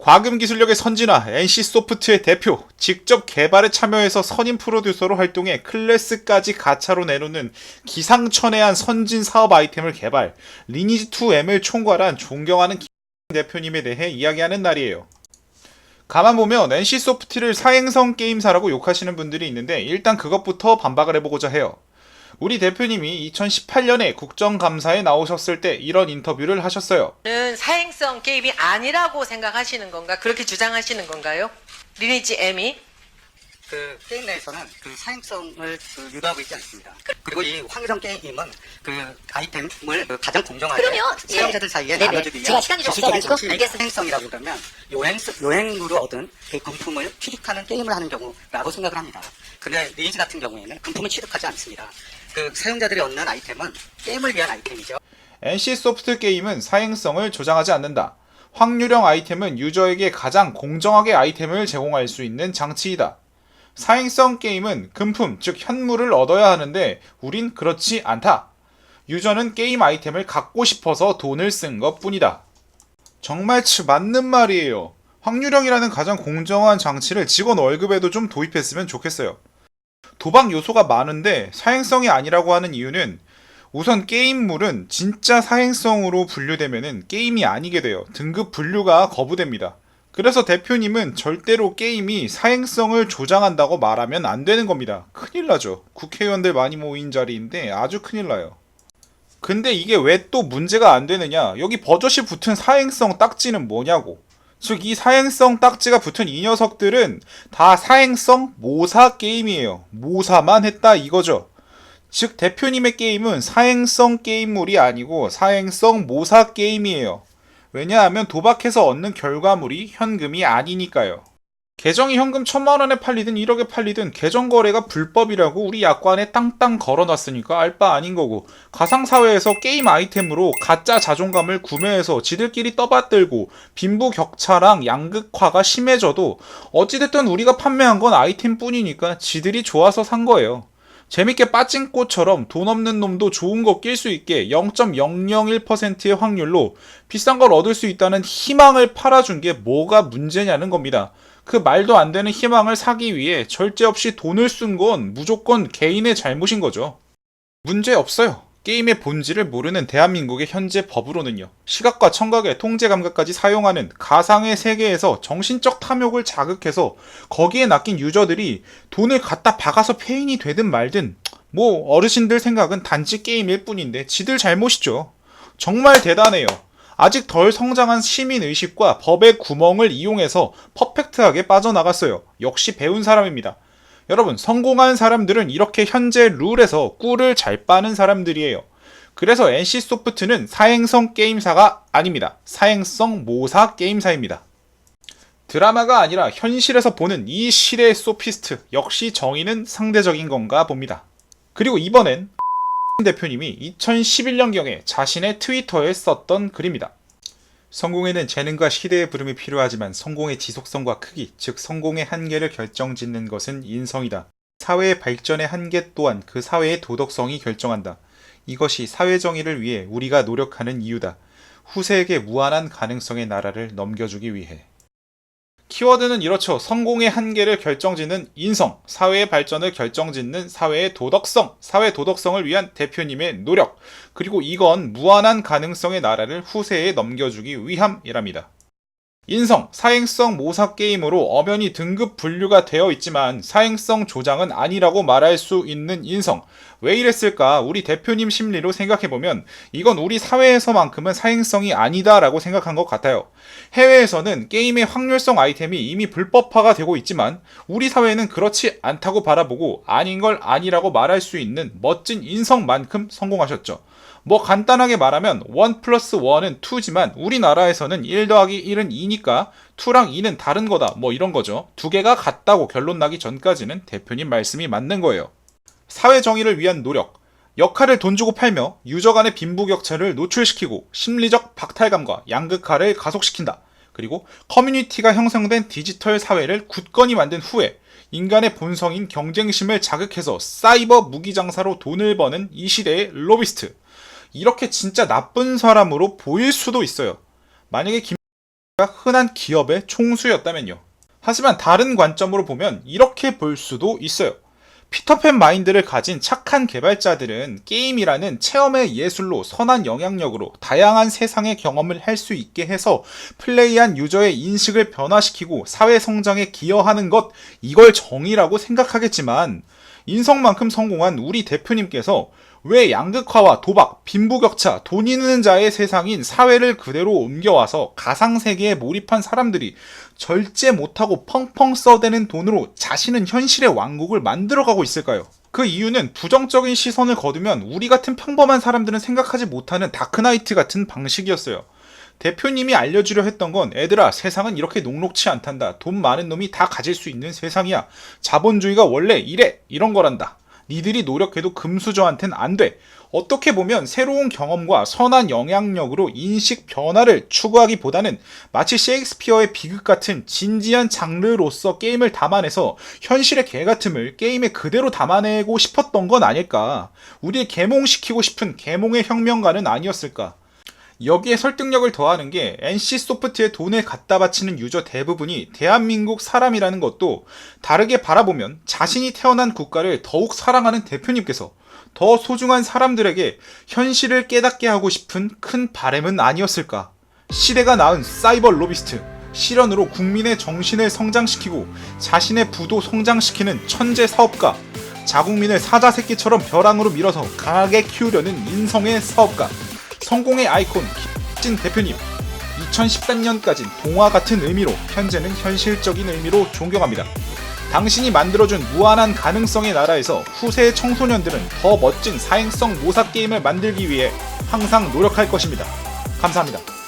과금 기술력의 선진화 NC 소프트의 대표, 직접 개발에 참여해서 선임 프로듀서로 활동해 클래스까지 가차로 내놓는 기상천외한 선진 사업 아이템을 개발, 리니지2M을 총괄한 존경하는 김 대표님에 대해 이야기하는 날이에요. 가만 보면 NC 소프트를 사행성 게임사라고 욕하시는 분들이 있는데 일단 그것부터 반박을 해보고자 해요. 우리 대표님이 2018년에 국정감사에 나오셨을 때 이런 인터뷰를 하셨어요. 는 사행성 게임이 아니라고 생각하시는 건가? 그렇게 주장하시는 건가요? 리니지 M이? 그 게임 내에서는 그 사행성을 그 유도하고 있지 않습니다. 그리고 이 황유성 게임은 그 아이템을 그 가장 공정하게 그럼요. 예. 사용자들 사이에 네네. 나눠주기 위한 제가 시간이 좀 없어가지고 방식이고 알겠습니다. 사행성이라고 그러면 요행 요행으로 얻은 그 금품을 취득하는 게임을 하는 경우라고 생각을 합니다. 근데 리니지 같은 경우에는 금품을 취득하지 않습니다. 그 사용자들이 얻는 아이템은 게임을 위한 아이템이죠. NC 소프트 게임은 사행성을 조장하지 않는다. 확률형 아이템은 유저에게 가장 공정하게 아이템을 제공할 수 있는 장치이다. 사행성 게임은 금품, 즉 현물을 얻어야 하는데 우린 그렇지 않다. 유저는 게임 아이템을 갖고 싶어서 돈을 쓴 것 뿐이다. 정말 치 맞는 말이에요. 확률형이라는 가장 공정한 장치를 직원 월급에도 좀 도입했으면 좋겠어요. 도박 요소가 많은데 사행성이 아니라고 하는 이유는 우선 게임물은 진짜 사행성으로 분류되면은 게임이 아니게 돼요. 등급 분류가 거부됩니다. 그래서 대표님은 절대로 게임이 사행성을 조장한다고 말하면 안 되는 겁니다. 큰일 나죠. 국회의원들 많이 모인 자리인데 아주 큰일 나요. 근데 이게 왜 또 문제가 안 되느냐? 여기 버젓이 붙은 사행성 딱지는 뭐냐고. 즉, 이 사행성 딱지가 붙은 이 녀석들은 다 사행성 모사 게임이에요. 모사만 했다 이거죠. 즉, 대표님의 게임은 사행성 게임물이 아니고 사행성 모사 게임이에요. 왜냐하면 도박해서 얻는 결과물이 현금이 아니니까요. 계정이 현금 천만 원에 팔리든 1억에 팔리든 계정 거래가 불법이라고 우리 약관에 땅땅 걸어놨으니까 알바 아닌 거고 가상사회에서 게임 아이템으로 가짜 자존감을 구매해서 지들끼리 떠받들고 빈부 격차랑 양극화가 심해져도 어찌됐든 우리가 판매한 건 아이템뿐이니까 지들이 좋아서 산 거예요. 재밌게 빠진 꽃처럼 돈 없는 놈도 좋은 거 낄 수 있게 0.001%의 확률로 비싼 걸 얻을 수 있다는 희망을 팔아준 게 뭐가 문제냐는 겁니다. 그 말도 안 되는 희망을 사기 위해 절제 없이 돈을 쓴 건 무조건 개인의 잘못인 거죠. 문제 없어요. 게임의 본질을 모르는 대한민국의 현재 법으로는요. 시각과 청각의 통제 감각까지 사용하는 가상의 세계에서 정신적 탐욕을 자극해서 거기에 낚인 유저들이 돈을 갖다 박아서 페인이 되든 말든 뭐 어르신들 생각은 단지 게임일 뿐인데 지들 잘못이죠. 정말 대단해요. 아직 덜 성장한 시민 의식과 법의 구멍을 이용해서 퍼펙트하게 빠져나갔어요. 역시 배운 사람입니다. 여러분, 성공한 사람들은 이렇게 현재 룰에서 꿀을 잘 빠는 사람들이에요. 그래서 NC 소프트는 사행성 게임사가 아닙니다. 사행성 모사 게임사입니다. 드라마가 아니라 현실에서 보는 이 실의 소피스트 역시 정의는 상대적인 건가 봅니다. 그리고 이번엔 대표님이 2011년경에 자신의 트위터에 썼던 글입니다. 성공에는 재능과 시대의 부름이 필요하지만 성공의 지속성과 크기, 즉 성공의 한계를 결정짓는 것은 인성이다. 사회의 발전의 한계 또한 그 사회의 도덕성이 결정한다. 이것이 사회 정의를 위해 우리가 노력하는 이유다. 후세에게 무한한 가능성의 나라를 넘겨주기 위해. 키워드는 이렇죠. 성공의 한계를 결정짓는 인성, 사회의 발전을 결정짓는 사회의 도덕성, 사회 도덕성을 위한 대표님의 노력, 그리고 이건 무한한 가능성의 나라를 후세에 넘겨주기 위함이랍니다. 인성, 사행성 모사 게임으로 엄연히 등급 분류가 되어 있지만 사행성 조장은 아니라고 말할 수 있는 인성. 왜 이랬을까? 우리 대표님 심리로 생각해보면 이건 우리 사회에서만큼은 사행성이 아니다라고 생각한 것 같아요. 해외에서는 게임의 확률성 아이템이 이미 불법화가 되고 있지만 우리 사회는 그렇지 않다고 바라보고 아닌 걸 아니라고 말할 수 있는 멋진 인성만큼 성공하셨죠. 뭐 간단하게 말하면 1 플러스 1은 2지만 우리나라에서는 1 더하기 1은 2니까 2랑 2는 다른 거다 뭐 이런 거죠. 두 개가 같다고 결론 나기 전까지는 대표님 말씀이 맞는 거예요. 사회 정의를 위한 노력, 역할을 돈 주고 팔며 유저 간의 빈부격차를 노출시키고 심리적 박탈감과 양극화를 가속시킨다. 그리고 커뮤니티가 형성된 디지털 사회를 굳건히 만든 후에 인간의 본성인 경쟁심을 자극해서 사이버 무기 장사로 돈을 버는 이 시대의 로비스트. 이렇게 진짜 나쁜 사람으로 보일 수도 있어요. 만약에 김 흔한 기업의 총수였다면요. 하지만 다른 관점으로 보면 이렇게 볼 수도 있어요. 피터팬 마인드를 가진 착한 개발자들은 게임이라는 체험의 예술로 선한 영향력으로 다양한 세상의 경험을 할 수 있게 해서 플레이한 유저의 인식을 변화시키고 사회 성장에 기여하는 것, 이걸 정의라고 생각하겠지만, 인성만큼 성공한 우리 대표님께서 왜 양극화와 도박, 빈부격차, 돈 있는 자의 세상인 사회를 그대로 옮겨와서 가상세계에 몰입한 사람들이 절제 못하고 펑펑 써대는 돈으로 자신은 현실의 왕국을 만들어가고 있을까요? 그 이유는 부정적인 시선을 거두면 우리 같은 평범한 사람들은 생각하지 못하는 다크나이트 같은 방식이었어요. 대표님이 알려주려 했던 건 애들아 세상은 이렇게 녹록치 않단다. 돈 많은 놈이 다 가질 수 있는 세상이야. 자본주의가 원래 이래 이런 거란다. 니들이 노력해도 금수저한텐 안 돼. 어떻게 보면 새로운 경험과 선한 영향력으로 인식 변화를 추구하기보다는 마치 셰익스피어의 비극 같은 진지한 장르로서 게임을 담아내서 현실의 개 같음을 게임에 그대로 담아내고 싶었던 건 아닐까. 우리를 개몽시키고 싶은 개몽의 혁명가는 아니었을까. 여기에 설득력을 더하는 게 NC 소프트에 돈을 갖다 바치는 유저 대부분이 대한민국 사람이라는 것도 다르게 바라보면 자신이 태어난 국가를 더욱 사랑하는 대표님께서 더 소중한 사람들에게 현실을 깨닫게 하고 싶은 큰 바램은 아니었을까. 시대가 낳은 사이버 로비스트, 실현으로 국민의 정신을 성장시키고 자신의 부도 성장시키는 천재 사업가, 자국민을 사자 새끼처럼 벼랑으로 밀어서 강하게 키우려는 인성의 사업가, 성공의 아이콘 김진 대표님 2013년까진 동화 같은 의미로 현재는 현실적인 의미로 존경합니다. 당신이 만들어준 무한한 가능성의 나라에서 후세의 청소년들은 더 멋진 사행성 모사 게임을 만들기 위해 항상 노력할 것입니다. 감사합니다.